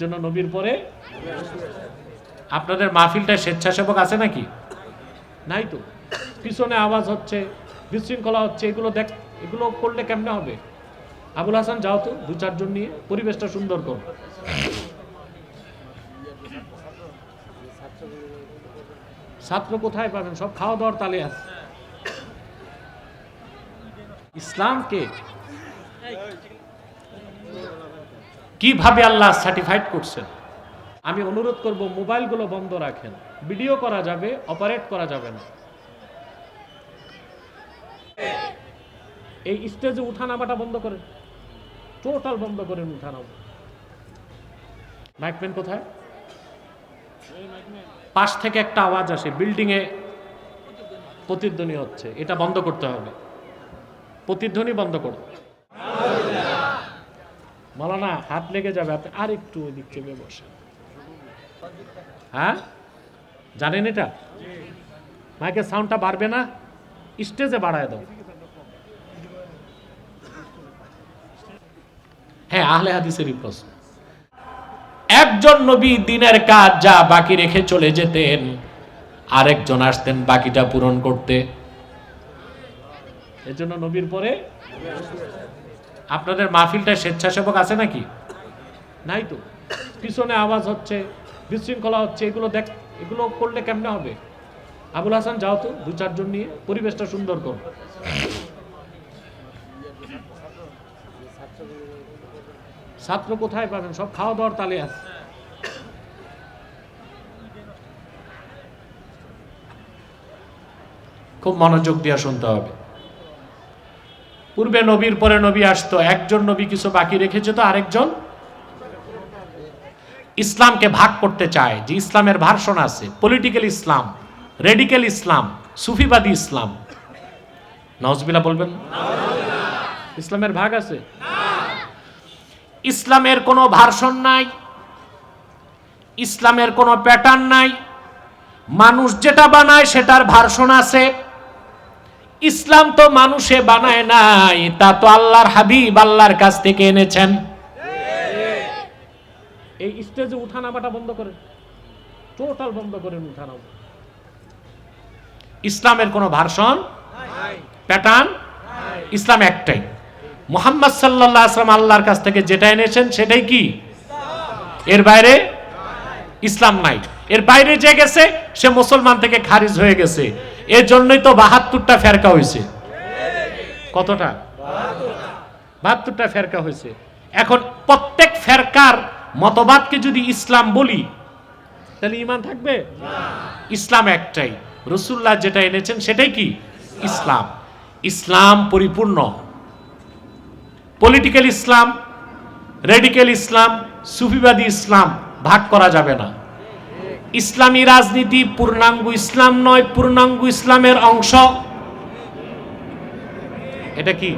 জন্য নবীর পরে আপনাদের মাহফিলটা স্বেচ্ছাসেবক আছে নাকি? নাই তো। পিছনে আওয়াজ হচ্ছে, বিশৃঙ্খলা হচ্ছে, এগুলো দেখ, এগুলো করলে কেমনে হবে? আবুল হাসান, যাও তো দু চারজন নিয়ে, পরিবেশটা সুন্দর করো। ছাত্র কোথায় পাবেন? সব খাওয়া দাওয়ার তালে আছে। ইসলামকে কীভাবে আল্লাহ সার্টিফাইড করছেন? আমি অনুরোধ করব, মোবাইলগুলো বন্ধ রাখেন। ভিডিও করা যাবে অপারেট করা যাবে না। এই স্টেজে উঠানামাটা বন্ধ করেন। টোটাল বন্ধ করেন উঠানামা। মাইকম্যান কোথায়? পাশ থেকে একটা আওয়াজ আসে বিল্ডিং এ প্রতিধ্বনি হচ্ছে। এটা বন্ধ করতে হবে। প্রতিধ্বনি বন্ধ করো। মালানা, হাত লেগে যাবে, আপনি আর একটু ওই দিক চেপে বসেন। হ্যাঁ? জানেন এটা? মাইকের সাউন্ডটা বাড়বে না? স্টেজে বাড়ায় দাও। হ্যাঁ আহলে হাদিসেরই প্রশ্ন। একজন নবী দিনের কাজ যা বাকি রেখে চলে যেতেন, আরেকজন আসতেন বাকিটা পূরণ করতে। এজন্য নবীর পরে আপনাদের মাহফিলটা স্বেচ্ছাসেবক আছে নাকি? নাই তো। পিছনে আওয়াজ হচ্ছে, বিশৃঙ্খলা হচ্ছে, এগুলো দেখ, এগুলো করলে কেমনে হবে? আবুল হাসান, যাও তো দু চারজন নিয়ে পরিবেশটা সুন্দর কর। ছাত্র কোথায় পাবেন? সব খাওয়া দাওয়ার তালে আছে। খুব মনোযোগ দিয়ে শুনতে হবে। পূর্বে নবীর, পরে নবী আসতো। একজন নবী কিছু বাকি রেখেছে তো আরেকজন? ইসলামকে ভাগ করতে চায়, যে ইসলামের ভার্সন আছে। পলিটিক্যাল ইসলাম রেডিক্যাল ইসলাম সুফিবাদী ইসলাম নজবিলা বলবেন? ইসলামের ভাগ আছে? ইসলামের কোনো ভার্সন নাই। ইসলামের কোনো প্যাটার্ন নাই। মানুষ যেটা বানায় সেটার ভার্সন আছে। ইসলাম তো মানুষে বানায় নাই, তা তো আল্লাহর হাবিব আল্লাহর কাছ থেকে এনেছেন। এই স্টেজে উঠানামাটা বন্ধ করেন। টোটাল বন্ধ করেন উঠানামা ইসলামের কোনো ভার্সন? প্যাটার্ন? ইসলাম একটাই। মোহাম্মদ সাল্লাহ আসলাম আল্লাহর কাছ থেকে যেটা এনেছেন সেটাই কি? এর বাইরে? ইসলাম নাই। এর বাইরে যে গেছে, সে মুসলমান থেকে খারিজ হয়ে গেছে। এর জন্যই তো বাহাত্তরটা ফেরকা হয়েছে। কতটা? বাহাত্তরটা ফেরকা হয়েছে। এখন প্রত্যেক ফেরকার মতবাদকে যদি ইসলাম বলি, তাহলে ইমান থাকবে? ইসলাম একটাই। রসুল্লাহ যেটা এনেছেন সেটাই কি? ইসলাম। ইসলাম পরিপূর্ণ। পলিটিক্যাল ইসলাম, রেডিক্যাল ইসলাম, সুফিবাদী ইসলাম ভাগ করা যাবে না। ইসলামী রাজনীতি পূর্ণাঙ্গ ইসলাম নয়, পূর্ণাঙ্গ ইসলামের অংশ। এটা কি?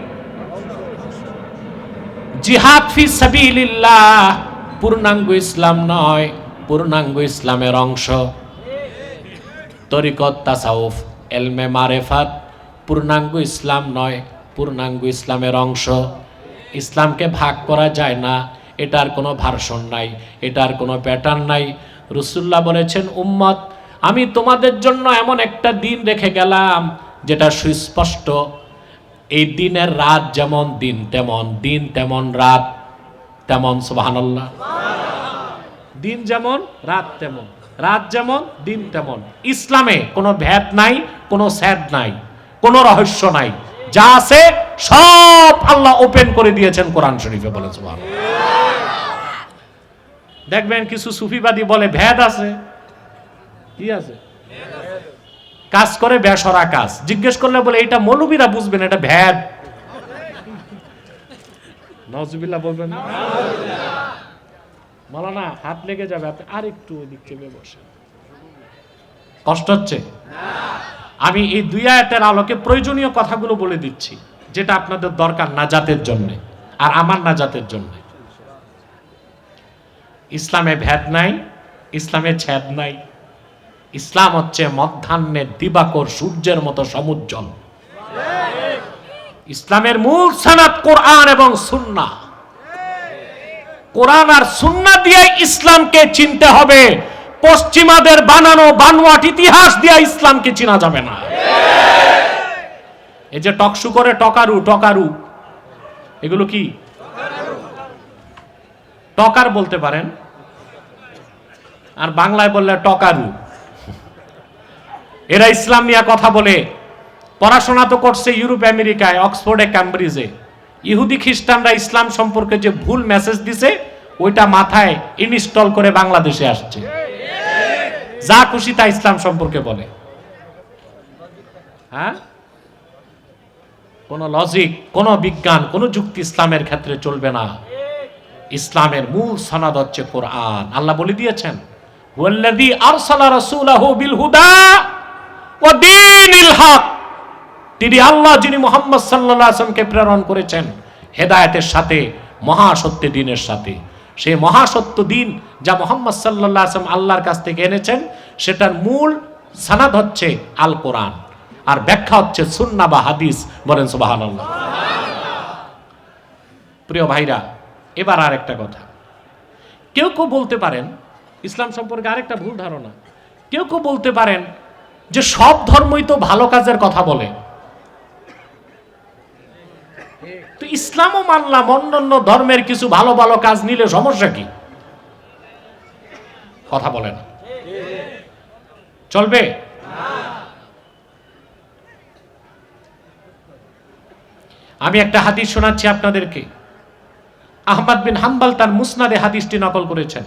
জিহাদ ফি সাবিলিল্লাহ, পূর্ণাঙ্গ ইসলাম নয়, পূর্ণাঙ্গ ইসলামের অংশ। তরিকত তাসাউফ, এলমে মারেফাত, পূর্ণাঙ্গ ইসলাম নয়, পূর্ণাঙ্গ ইসলামের অংশ। ইসলামকে ভাগ করা যায় না, এটার কোনো ভার্সন নাই, এটার কোনো প্যাটার্ন নাই। রসুল্লাহ বলেছেন, উম্মত, আমি তোমাদের জন্য এমন একটা দিন রেখে গেলাম যেটা সুস্পষ্ট। এই দিনের রাত যেমন দিন তেমন দিন তেমন রাত তেমন, সুবহানাল্লাহ। দিন যেমন, রাত তেমন, রাত যেমন, দিন তেমন। ইসলামে কোনো ভেদ নাই, কোনো স্যাদ নাই, কোনো রহস্য নাই। যা আছে সব আল্লাহ ওপেন করে দিয়েছেন কোরআন শরীফে বলে সুবহানাল্লাহ। দেখবেন কিছু সুফিবাদী বলে, ভেদ আছে। কি আছে? কাজ করে বেসরা কাজ। জিজ্ঞেস করলে বলে এটা মৌলবীরা বুঝবেন, এটা ভেদ। নজবিল্লা বলবেন না? মালানা হাত লেগে যাবে আর একটু ওই দিক চেপে বসে কষ্ট হচ্ছে? আমি এই দুই আয়াতের আলোকে প্রয়োজনীয় কথাগুলো বলে দিচ্ছি, যেটা আপনাদের দরকার নাজাতের জন্য, আর আমার নাজাতের জন্য। ইসলামে ভেদ নাই ইসলামে ছেদ নাই। ইসলাম হচ্ছে মধ্যাহ্নের দিবাকর সূর্যের মতো সমুজ্জ্বল। ইসলামের মূল সানাত কোরআন এবং সুন্না। কোরআন আর সুন্না দিয়ে ইসলামকে চিনতে হবে। পশ্চিমাদের বানানো বানোয়াট ইতিহাস দিয়ে ইসলামকে চিনা যাবে না। এই যে টকশু করে টকারু টকারু। এগুলো কি? টকার বলতে পারেন, আর বাংলায় বললে টকারু। এরা ইসলাম নিয়ে কথা বলে, পড়াশোনা তো করছে ইউরোপ, আমেরিকায়, অক্সফোর্ডে, ক্যামব্রিজে। ইহুদি, খ্রিস্টানরা ইসলাম সম্পর্কে যে ভুল মেসেজ দিছে, ওইটা মাথায় ইনস্টল করে বাংলাদেশে আসছে। যা খুশি তা ইসলাম সম্পর্কে বলে। হ্যাঁ? কোন লজিক কোন বিজ্ঞান, কোন যুক্তি ইসলামের ক্ষেত্রে চলবে না। ইসলামের মূল সনাদ হচ্ছে কোরআন। আল্লাহ বলে দিয়েছেন আরসালা রাসূলাহু বিল হুদা ওয়া দীনিল হক। তিনি আল্লাহ, যিনি মোহাম্মদ সাল্লাল্লাহু আলাইহি ওয়াসাল্লামকে প্রেরণ করেছেন, হেদায়েতের সাথে, মহাসত্য দিনের সাথে। সেই মহাসত্য দিন যা মোহাম্মদ সাল্লাল্লাহু আলাইহি ওয়াসাল্লাম আল্লাহর কাছ থেকে এনেছেন, সেটার মূল সনাদ হচ্ছে আল কোরআন আর ব্যাখ্যা হচ্ছে সুন্নাহ বা হাদিস। বলেন সুবহানাল্লাহ। প্রিয় ভাইরা এবার আর একটা কথা। কেউ কেউ বলতে পারেন, ইসলাম সম্পর্কে আরেকটা ভুল ধারণা, কেউ কেউ বলতে পারেন যে সব ধর্মই তো ভালো কাজের কথা বলে। তো ইসলামও মানলাম, অন্যান্য ধর্মের কিছু ভালো ভালো কাজ নিলে সমস্যা কি? কথা বলেন। চলবে? আমি একটা হাদিস শোনাচ্ছি আপনাদেরকে। আহমদ বিন হাম্বাল তার মুসনাদে হাদিসটি নকল করেছেন।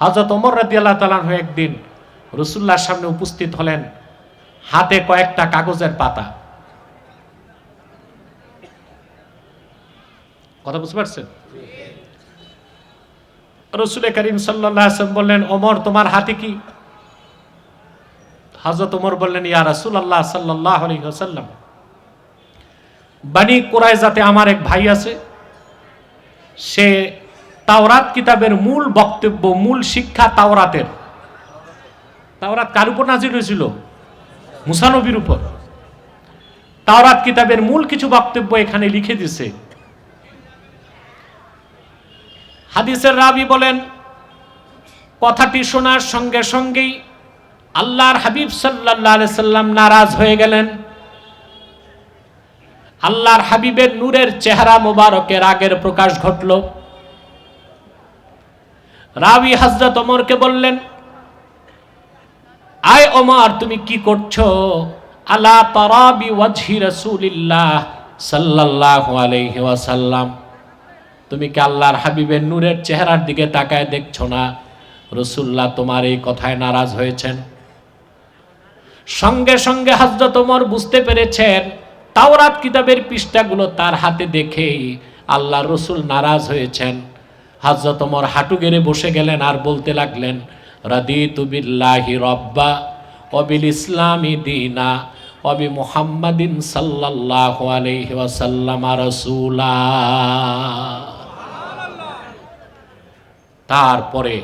হজরত ওমর রাদি আল্লাহ তালাহ একদিন রসুল্লাহর সামনে উপস্থিত হলেন হাতে কয়েকটা কাগজের পাতা। কথা বুঝতে পারছেন? রসুল করিম সাল্লাম বললেন, ওমর, তোমার হাতে কি? হজরত ওমর বললেন, ইয়া রসুল আল্লাহ সাল্লাহ আলী সাল্লাম বানি কোরআজাতে আমার এক ভাই আছে সে তাওরাত কিতাবের মূল বক্তব্য, মূল শিক্ষা তাওরাতের। তাওরাত কার উপর নাজির হয়েছিল? মুসানবির উপর। তাওরাত কিতাবের মূল কিছু বক্তব্য এখানে লিখে দিছে। হাদিসের রাবি বলেন, কথাটি শোনার সঙ্গে সঙ্গেই আল্লাহর হাবিব সাল্লাহ সাল্লাম নারাজ হয়ে গেলেন। আল্লাহর হাবিবের নূরের চেহারা মোবারকের আগের প্রকাশ ঘটল। রাবি হাজরত ওমরকে বললেন, আয় ওমর, তুমি কি করছ? আলা তারাবি ওয়াজহি রাসূলিল্লাহ সাল্লাল্লাহু আলাইহি ওয়াসাল্লাম। তুমি কি আল্লাহর হাবিবের নূরের চেহারার দিকে তাকায় দেখছ না? রসুল্লাহ তোমার এই কথায় নারাজ হয়েছেন। সঙ্গে সঙ্গে হজরত ওমর বুঝতে পেরেছেন তাওরাত কিতাবের পৃষ্ঠাগুলো তার হাতে দেখেই আল্লাহ রসুল নারাজ হয়েছেন। হজরত ওমর হাঁটু গেড়ে বসে গেলেন আর বলতে লাগলেন, রাদিতু বিল্লাহি রব্বা অবিল ইসলামী দিনা অবি মুহাম্মাদিন সাল্লাল্লাহু আলাইহি ওয়াসাল্লাম রাসূলা। তারপরে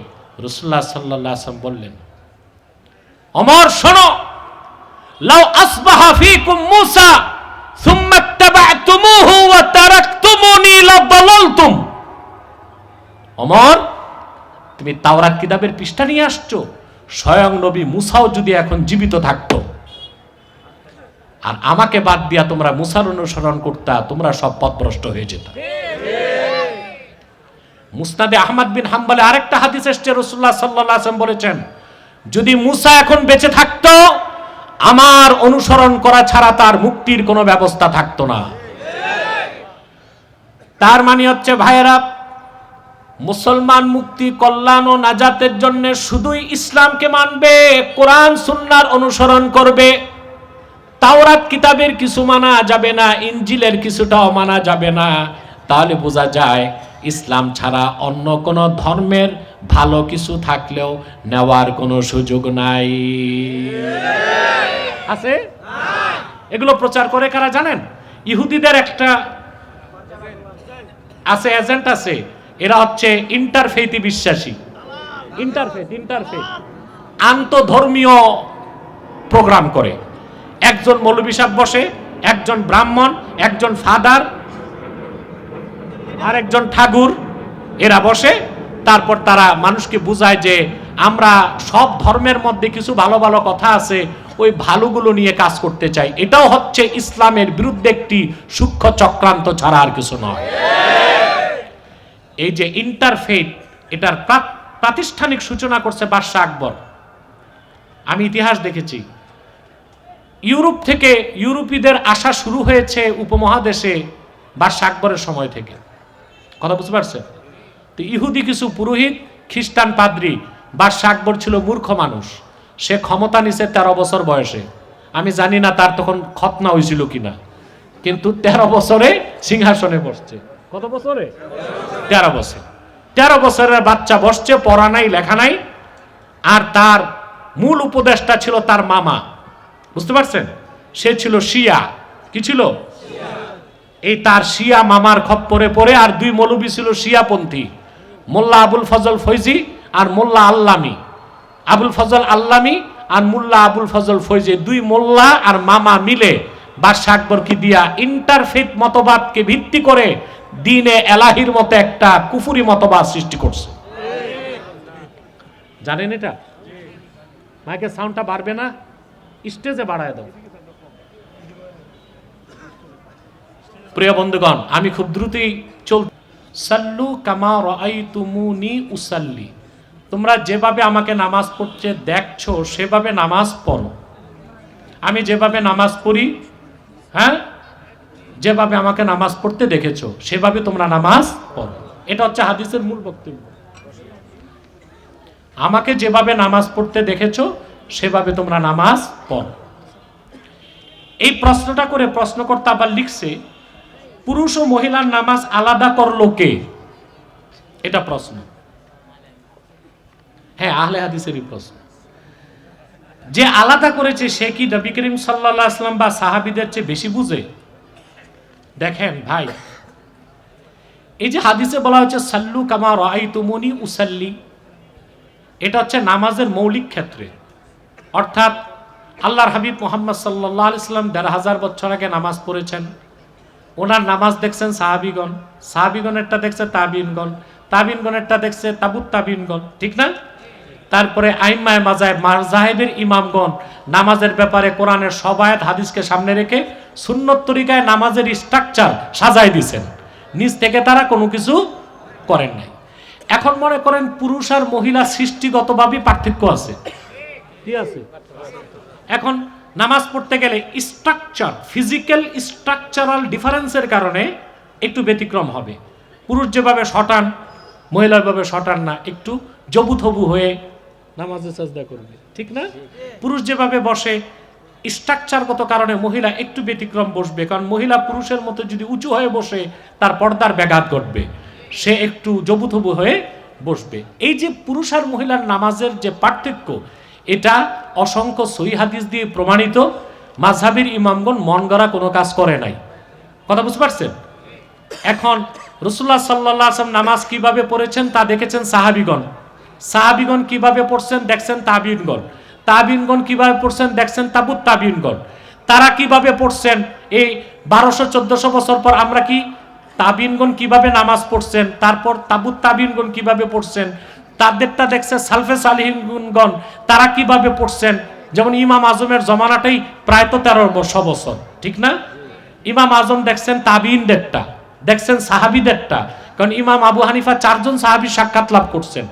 রসুল্লাহ সাল্লাল্লাহু আলাইহি ওয়াসাল্লাম বললেন অমর শোনো, লাউ আসবাহা ফীকুম মূসা অমর, তুমি তাওরাত কিতাবের পৃষ্ঠা নিয়ে আসছো। স্বয়ং নবী মুসাও যদি এখন জীবিত থাকতো। আর আমাকে বাদ দিয়া তোমরা মুসার অনুসরণ করতা, তোমরা সব পথভ্রষ্ট হয়ে যেত। মুসনাদে আহমদ বিন হাম্বলে আরেকটা হাদিস এসছে রসুল্লাহ সাল্লাহ বলেছেন, যদি মুসা এখন বেঁচে থাকতো আমার অনুসরণ করা ছাড়া তার মুক্তির কোনো ব্যবস্থা থাকতো না। তার মানে হচ্ছে, ভাইয়েরা, মুসলমান মুক্তি, কল্যাণ ও নাজাতের জন্য শুধুই ইসলামকে মানবে, কোরআন, সুন্নার অনুসরণ করবে, তাওরাত কিতাবের কিছু মানা যাবে না ইঞ্জিলের কিছুটাও মানা যাবে না। তাহলে বোঝা যায় ইসলাম ছাড়া অন্য কোন ধর্মের ভালো কিছু থাকলেও নেওয়ার কোনো সুযোগ নাই। আছে? এগুলো প্রচার করে কারা জানেন? ইহুদিদের একটা আছে, এজেন্ট আছে। এরা হচ্ছে ইন্টারফেইথি বিশ্বাসী। ইন্টারফেথ ইন্টারফেথ আন্তধর্মীয় প্রোগ্রাম করে। একজন মৌলবী সাহেব বসে, একজন ব্রাহ্মণ, একজন ফাদার আর একজন ঠাকুর, এরা বসে, তারপর তারা মানুষকে বুঝায় যে আমরা সব ধর্মের মধ্যে কিছু ভালো ভালো কথা আছে, ওই ভালোগুলো নিয়ে কাজ করতে চাই। এটাও হচ্ছে ইসলামের বিরুদ্ধে একটি সূক্ষ্ম চক্রান্ত ছাড়া আর কিছু নয়। এই যে ইন্টারফেট এটার প্রা- প্রাতিষ্ঠানিক সূচনা করছে বাদশাহ আকবর। আমি ইতিহাস দেখেছি। ইউরোপ থেকে ইউরোপীদের আসা শুরু হয়েছে উপমহাদেশে বাদশাহ আকবরের সময় থেকে। কথা বুঝতে পারছেন তো ইহুদি কিছু পুরোহিত, খ্রিস্টান পাদ্রি বাদশাহ আকবর ছিল মূর্খ মানুষ। সে ক্ষমতা নিছে তেরো বছর বয়সে। আমি জানি না তার তখন খতনা হয়েছিল কিনা। কিন্তু তেরো বছরে সিংহাসনে বসছে। কত বছরে? তেরো বছর। তেরো বছরের বাচ্চা বসছে, পড়া নাই, লেখা নাই। আর তার মূল উপদেশটা ছিল তার মামা। বুঝতে পারছেন? সে ছিল শিয়া। কি ছিল? এই তার শিয়া মামার খপ্পরে পড়ে আর দুই মৌলবী ছিল শিয়াপন্থী। মোল্লা আবুল ফজল ফৈজি আর মোল্লা আল্লামি। আবুল ফজল আল্লামি আর মোল্লা আবুল ফজল ফৈজি। দুই মোল্লা আর মামা মিলে বাদশাহ আকবরকে দিয়া ইন্টারফেথ মতবাদকে ভিত্তি করে দিনে এলাহির মতো একটা কুফুরি মতবাদ সৃষ্টি করছে। জানেন এটা? মাইকের সাউন্ডটা বাড়বে না? স্টেজে বাড়ায় দাও। প্রিয় বন্ধুগণ, আমি খুব দ্রুতই চল সাল্লু কামা রাআইতুমুনি উসাল্লি। তোমরা যেভাবে আমাকে নামাজ পড়তে দেখছ, সেভাবে নামাজ পড়ো। আমি যেভাবে নামাজ পড়ি হ্যাঁ? যেভাবে আমাকে নামাজ পড়তে দেখেছ, সেভাবে তোমরা নামাজ পড়ো। এটা হচ্ছে হাদিসের মূল বক্তব্য। আমাকে যেভাবে নামাজ পড়তে দেখেছ, সেভাবে তোমরা নামাজ পড়ো। এই প্রশ্নটা করে প্রশ্নকর্তা আবার লিখছে পুরুষ ও মহিলার নামাজ আলাদা করল কে? এটা প্রশ্ন। হ্যাঁ আহলে হাদিসেরই প্রশ্ন। যে আলাদা করেছে, সে কি নবী করিম সাল্লাহ আসলাম বা সাহাবিদের চেয়ে বেশি বুঝে? দেখেন ভাই, এই যে হাদিসে বলা হচ্ছে সাল্লু কামা রাই তুমনি উসাল্লি, এটা হচ্ছে নামাজের মৌলিক ক্ষেত্রে। অর্থাৎ আল্লাহর হাবিব মোহাম্মদ সাল্লাহ ইসলাম দেড় হাজার বছর আগে নামাজ পড়েছেন। ওনার নামাজ দেখছেন সাহাবিগণ। সাহাবিগণেরটা দেখছে তাবিনগণ। তাবিনগণেরটা দেখছে তাবুত তাবিনগণ। ঠিক না? তারপরে আইমায় মাজায় মাজাহেবের ইমামগণ নামাজের ব্যাপারে কোরআনের সবায়াত হাদিসকে সামনে রেখে সুন্নত তরিকায় নামাজের স্ট্রাকচার সাজাই দিছেন নিজ থেকে তারা কোনো কিছু করেন নাই। এখন মনে করেন পুরুষ আর মহিলা সৃষ্টিগতভাবে পার্থক্য আছে। কি আছে? এখন নামাজ পড়তে গেলে স্ট্রাকচার ফিজিক্যাল স্ট্রাকচারাল ডিফারেন্সের কারণে একটু ব্যতিক্রম হবে। পুরুষ যেভাবে শটান, মহিলার ভাবে শটান না, একটু জবুথবু হয়ে নামাজে সাজদা করবে। ঠিক না? পুরুষ যেভাবে বসে স্ট্রাকচারগত কারণে মহিলা একটু ব্যতিক্রম বসবে। কারণ মহিলা পুরুষের মতো যদি উঁচু হয়ে বসে, তার পর্দার ব্যাঘাত ঘটবে। সে একটু জবুথবু হয়ে বসবে। এই যে পুরুষ আর মহিলার নামাজের যে পার্থক্য এটা অসংখ্য সই হাদিস দিয়ে প্রমাণিত। মাঝহাবির ইমামগণ মন গড়া কোনো কাজ করে নাই। কথা বুঝতে পারছেন? এখন রসুল্লাহ সাল্লাহ আসলাম নামাজ কীভাবে পড়েছেন তা দেখেছেন সাহাবিগণ। সাহাবিগণ কীভাবে পড়ছেন দেখছেন তাবিনগণ তাবিনগণ কীভাবে পড়ছেন দেখছেন তাবুত তাবিনগণ তারা কীভাবে পড়ছেন? এই বারোশো, চোদ্দশো বছর পর আমরা কি তাবিনগণ কীভাবে নামাজ পড়ছেন? তারপর তাবুত তাবিনগণ কীভাবে পড়ছেন? তাদেরটা দেখছে, সালফে সালিহিনগণ, তারা কীভাবে পড়ছেন? যেমন ইমাম আজমের জমানাটাই প্রায় তো তেরো বছর বছর, ঠিক না? ইমাম আজম দেখছেন তাবিন তাবিনদেরটা দেখছেন সাহাবিদেরটা, কারণ ইমাম আবু হানিফা চারজন সাহাবি সাক্ষাৎ লাভ করছেন।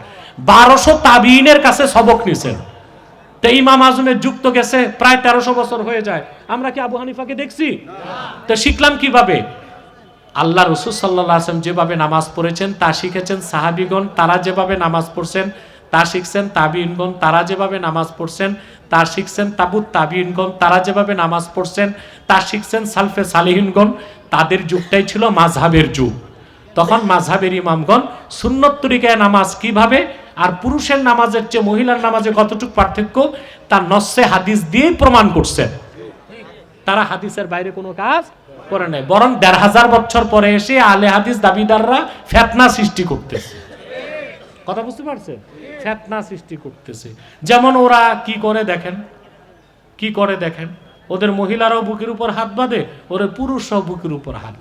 বারোশো তাবিনের কাছে সবক নিছেন। তো ইমাম আজমের যুক্ত গেছে, প্রায় তেরোশো বছর হয়ে যায়। আমরা কি আবু হানিফাকে দেখছি? তো শিখলাম কীভাবে? আল্লাহ রসুল সাল্লাহ আসলাম যেভাবে নামাজ পড়েছেন, তা শিখেছেন সাহাবিগণ, তারা যেভাবে নামাজ পড়ছেন, তা শিখছেন তাবিনগণ তারা যেভাবে নামাজ পড়ছেন, তা শিখছেন তাবুত তাবিনগণ তারা যেভাবে নামাজ পড়ছেন, তা শিখছেন সালফে সালিহিনগণ, তাদের যুগটাই ছিল মাঝহাবের যুগ। তখন মাঝহাবের ইমামগণ সুন্নত তরিকায় নামাজ কীভাবে আর পুরুষের নামাজের চেয়ে মহিলার নামাজে কতটুকু পার্থক্য, তা নস্যে হাদিস দিয়েই প্রমাণ করছেন। তারা হাদিসের বাইরে কোনো কাজ করে নাই। বরং দেড় হাজার বছর পরে এসে আলে হাদিস দাবিদাররা ফেতনা সৃষ্টি করতেছে। কথা বুঝতে পারছে ফেতনা সৃষ্টি করতেছে। যেমন ওরা কি করে দেখেন? কি করে দেখেন? ওদের মহিলারাও বুকের উপর হাত বাঁধে ওরে পুরুষরাও বুকের উপর হাত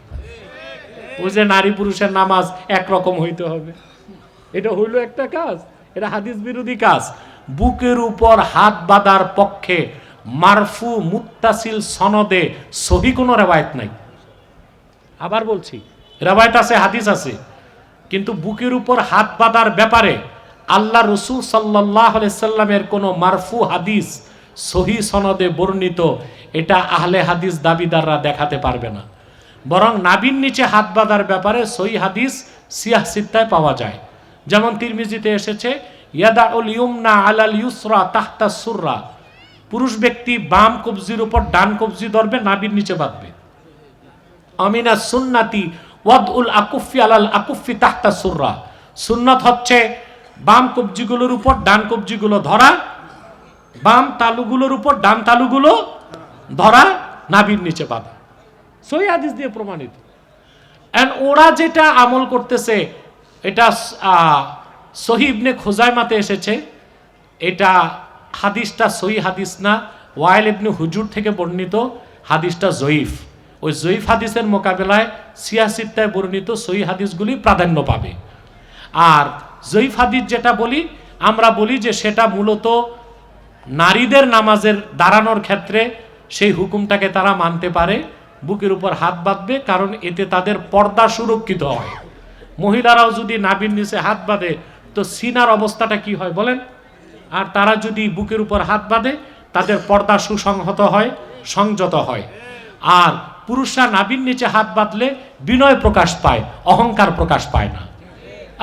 ওই যে নারী পুরুষের নামাজ একরকম হইতে হবে। এটা হইল একটা কাজ, এটা হাদিস বিরোধী কাজ। বুকের উপর হাত বাঁধার পক্ষে মারফু মুত্তাসিল সনদে সহি কোনো রেবায়ত নাই। আবার বলছি রেবায়ত আছে, হাদিস আছে। কিন্তু বুকের উপর হাত বাঁধার ব্যাপারে আল্লাহ রসুল সাল্লাহ সাল্লামের কোনো মারফু হাদিস সহি সনদে বর্ণিত, এটা আহলে হাদিস দাবিদাররা দেখাতে পারবে না। বরং নাবির নিচে হাত বাঁধার ব্যাপারে সহি হাদিস সিয়াহ সিত্তায় পাওয়া যায়। যেমন তিরমিজিতে এসেছে ইয়াদা উল ইউমনা আলাল ইউসরা তাহতা সুররা। পুরুষ ব্যক্তি বাম কবজির উপর ডান কবজি ধরবে নাবির নিচে বাঁধবে। আমিনা সুন্নাতি ওয়াদ উল আকুফি আলাল আকুফি তাহতা সুররা। সুন্নত হচ্ছে বাম কবজিগুলোর উপর ডান কবজিগুলো ধরা, বাম তালুগুলোর উপর ডান তালুগুলো ধরা নাবির নিচে বাঁধা। সই হাদিস দিয়ে প্রমাণিত। অ্যান্ড ওরা যেটা আমল করতেছে, এটা সহিবনে খোজাইমাতে এসেছে। এটা হাদিসটা সহি হাদিস না, ওয়াইল ইবনে হুজুর থেকে বর্ণিত হাদিসটা জয়ীফ। ওই জয়ীফ হাদিসের মোকাবেলায় সিয়াসিত্তায় বর্ণিত সহি হাদিসগুলি প্রাধান্য পাবে। আর জয়ীফ হাদিস যেটা বলি, আমরা বলি যে সেটা মূলত নারীদের নামাজের দাঁড়ানোর ক্ষেত্রে সেই হুকুমটাকে তারা মানতে পারে, বুকের উপর হাত বাঁধবে, কারণ এতে তাদের পর্দা সুরক্ষিত হয়। মহিলারাও যদি নাবির নিচে হাত বাঁধে, তো সিনার অবস্থাটা কি হয় বলেন? আর তারা যদি বুকের উপর হাত বাঁধে, তাদের পর্দা সুসংহত হয়, সংযত হয়। আর পুরুষরা নাবির নিচে হাত বাঁধলে বিনয় প্রকাশ পায়, অহংকার প্রকাশ পায় না।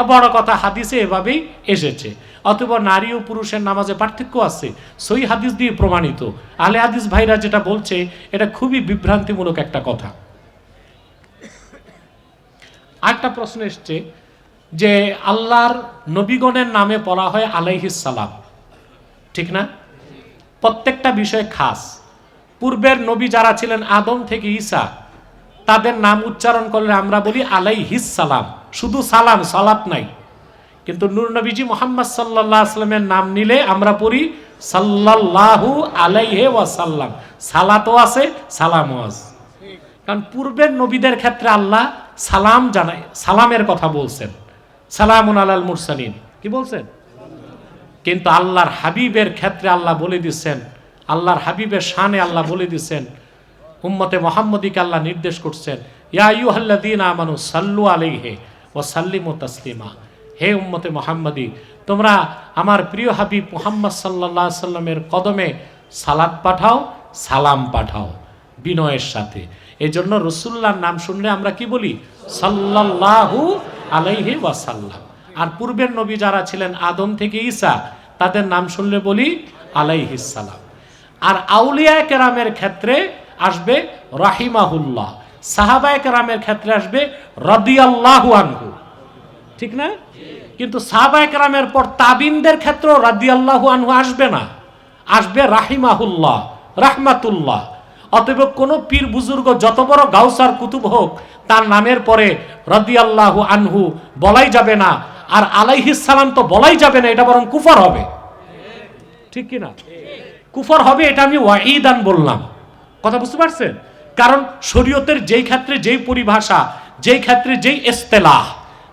বড় কথা, হাদিসে এভাবেই এসেছে। অথবা নারী ও পুরুষের নামাজে পার্থক্য আছে সই হাদিস দিয়ে প্রমাণিত। আলে হাদিস ভাইরা যেটা বলছে, এটা খুবই বিভ্রান্তিমূলক একটা কথা। আরেকটা প্রশ্ন এসছে যে, আল্লাহর নবীগণের নামে পড়া হয় আলাইহিস সালাম। ঠিক না? প্রত্যেকটা বিষয় খাস। পূর্বের নবী যারা ছিলেন, আদম থেকে ঈসা, তাদের নাম উচ্চারণ করলে আমরা বলি আলাইহিস সালাম। শুধু সালাম, সালাত নাই। কিন্তু নূর নবীজি মোহাম্মদ সাল্লাহ আসলামের নাম নিলে আমরা পড়ি সাল্লাল্লাহু আলাইহে ওয়াসাল্লাম। সালাতও আছে, সালামও আছে। কারণ পূর্বের নবীদের ক্ষেত্রে আল্লাহ সালাম জানায়, সালামের কথা বলছেন। সালামুন আলাল মুরসালিন। কি বলছেন? কিন্তু আল্লাহর হাবিবের ক্ষেত্রে আল্লাহ বলে দিচ্ছেন আল্লাহর হাবিবের শানে আল্লাহ বলে দিচ্ছেন উম্মতে মোহাম্মদীকে আল্লাহ নির্দেশ করছেন, ইয়া ইউহাল্লাদিন আমানু সাল্লু আলাইহে ও সাল্লিমু তাসলিমা। হে উম্মতে মোহাম্মদী, তোমরা আমার প্রিয় হাবিব মোহাম্মদ সাল্লাহ সাল্লামের কদমে সালাদ পাঠাও, সালাম পাঠাও, বিনয়ের সাথে। এই জন্য রসুল্লাহর নাম শুনলে আমরা কি বলি? সাল্লাল্লাহু আলাইহি ওয়াসাল্লাম। আর পূর্বের নবী যারা ছিলেন, আদম থেকে ঈসা তাদের নাম শুনলে বলি আলাইহিস সালাম। আর আউলিয়া কেরামের ক্ষেত্রে আসবে রাহিমাহুল্লাহ। সাহাবায় কেরামের ক্ষেত্রে আসবে রদিয়াল্লাহু আনহু। ঠিক না? কিন্তু সাহাবায় কেরামের পর তাবিনদের ক্ষেত্রেও রাদিয়াল্লাহু আনহু আসবে না। আসবে রাহিমাহুল্লাহ, রাহমাতুল্লাহ। অতএব কোনো পীর বুজুর্গ যত বড় গাউসার কুতুব হোক, তার নামের পরে রদিয়াল্লাহু আনহু বলাই যাবে না। আর আলাইহিস সালাম তো বলাই যাবে না, এটা বরং কুফর হবে। ঠিক কি না? কুফর হবে, এটা আমি ওয়াহিদান বললাম। কথা বুঝতে পারছেন? কারণ শরীয়তের যেই ক্ষেত্রে যেই পরিভাষা, যেই ক্ষেত্রে যেই এস্তেলাহ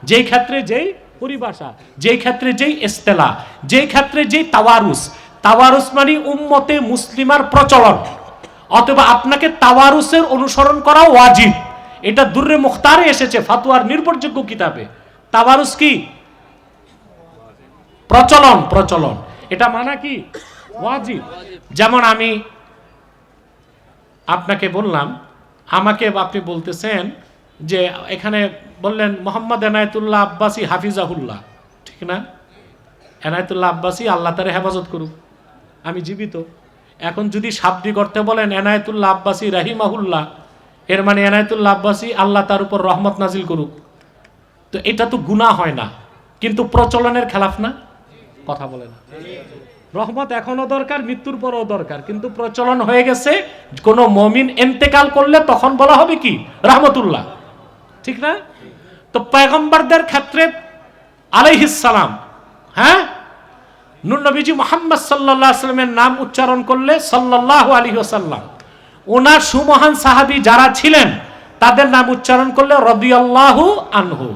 যেই ক্ষেত্রে যেই পরিভাষা, যেই ক্ষেত্রে যেই এস্তেলা যেই ক্ষেত্রে যেই তাওয়ারুস তাওয়ারুস মানে উম্মতে মুসলিমার প্রচলন। অথবা আপনাকে তাওয়ারুসের অনুসরণ করা ওয়াজিব। এটা দুর্রে মুখতারে এসেছে ফাতুয়ার নির্ভরযোগ্য কিতাবে। তাওয়ারুস কি? প্রচলন প্রচলন। এটা মানা কি? ওয়াজিব। যেমন আমি আপনাকে বললাম, আমাকে আপনি বলতেছেন যে এখানে বললেন মোহাম্মদ এনায়তুল্লাহ আব্বাসী হাফিজাহুল্লাহ। ঠিক না? এনায়তুল্লাহ আব্বাসী আল্লাহ তারে হেফাজত করুক। আমি জীবিত। এখন যদি শাব্দি করতে বলেন এনায়তুল্লাহ আব্বাসী রাহিমাহুল্লাহ, এর মানে এনায়তুল্লাহ আব্বাসী আল্লাহ তার উপর রহমত নাজিল করুক। তো এটা তো গুণা হয় না। কিন্তু প্রচলনের খেলাফ না? কথা বলে না। রহমত এখনও দরকার, মৃত্যুর পরও দরকার। কিন্তু প্রচলন হয়ে গেছে, কোন মমিন এন্তেকাল করলে তখন বলা হবে কি? রহমতুল্লাহ। ঠিক না? তো পয়গম্বরদের ক্ষেত্রে আলাইহিসালাম হ্যাঁ? নুর নবীজি মোহাম্মদ সাল্লাহ সাল্লামের নাম উচ্চারণ করলে সাল্লাহ আলী সাল্লাম ওনার সুমহান সাহাবি যারা ছিলেন, তাদের নাম উচ্চারণ করলে রদিয়াল্লাহু আনহু।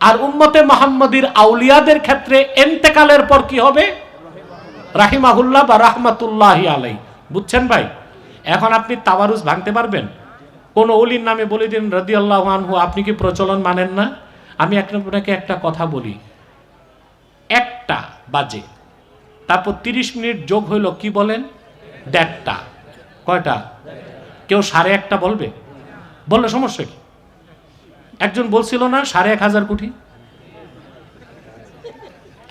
আর উম্মতে মোহাম্মদীর আউলিয়াদের ক্ষেত্রে এন্তেকালের পর কি হবে? রাহিমাহুল্লাহ বা রাহমাতুল্লাহ আলাই বুঝছেন ভাই? এখন আপনি তাওয়ারুস ভাঙতে পারবেন? কোন অলির নামে বলে দিন রদি আল্লাহ আপনি কি প্রচলন মানেন না? আমি আপনাকে একটা কথা বলি। একটা বাজে। তারপর তিরিশ মিনিট যোগ হইল, কি বলেন? দেড়টা। কয়টা? কেউ সাড়ে একটা বলবে? বললে সমস্যা কি? একজন বলছিল না, সাড়ে এক হাজার কোটি?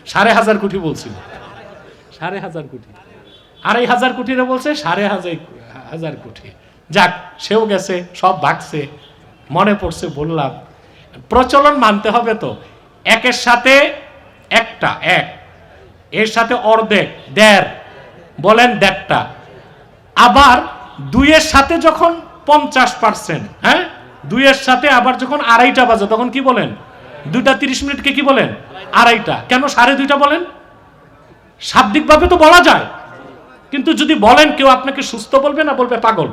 সাড়ে হাজার কোটি বলছিল। সাড়ে হাজার কোটি। আড়াই হাজার কোটিরে বলছে, সাড়ে হাজার হাজার কোটি। যাক, সেও গেছে, সব ভাগছে। মনে পড়ছে, বললাম। প্রচলন মানতে হবে তো। একের সাথে একটা, এক। এর সাথে অর্ধেক, দেড়। বলেন দেড়টা। আবার দুইয়ের সাথে যখন পঞ্চাশ পার্সেন্ট হ্যাঁ? দুইয়ের সাথে আবার যখন আড়াইটা বাজে তখন কি বলেন? দুইটা তিরিশ মিনিটকে কি বলেন? আড়াইটা। কেন সাড়ে দুইটা বলেন? শাব্দিকভাবে তো বলা যায়। কিন্তু যদি বলেন কেউ আপনাকে সুস্থ বলবে না বলবে পাগল?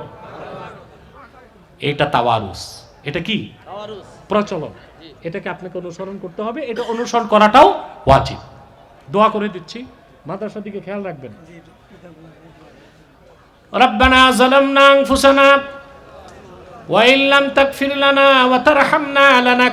এটা তাওয়ারুস। এটা কি? প্রচলন। এটাকে আপনাকে অনুসরণ করতে হবে। এটা অনুসরণ করাটাও ওয়াজিব। দোয়া করে দিচ্ছি। মাদ্রাসার দিকে খেয়াল রাখবেন। রব্বানা জালামনা আনফুসানা ওয়াইল্লাম তাকফিরুলানা ওয়া তারহামনা লানা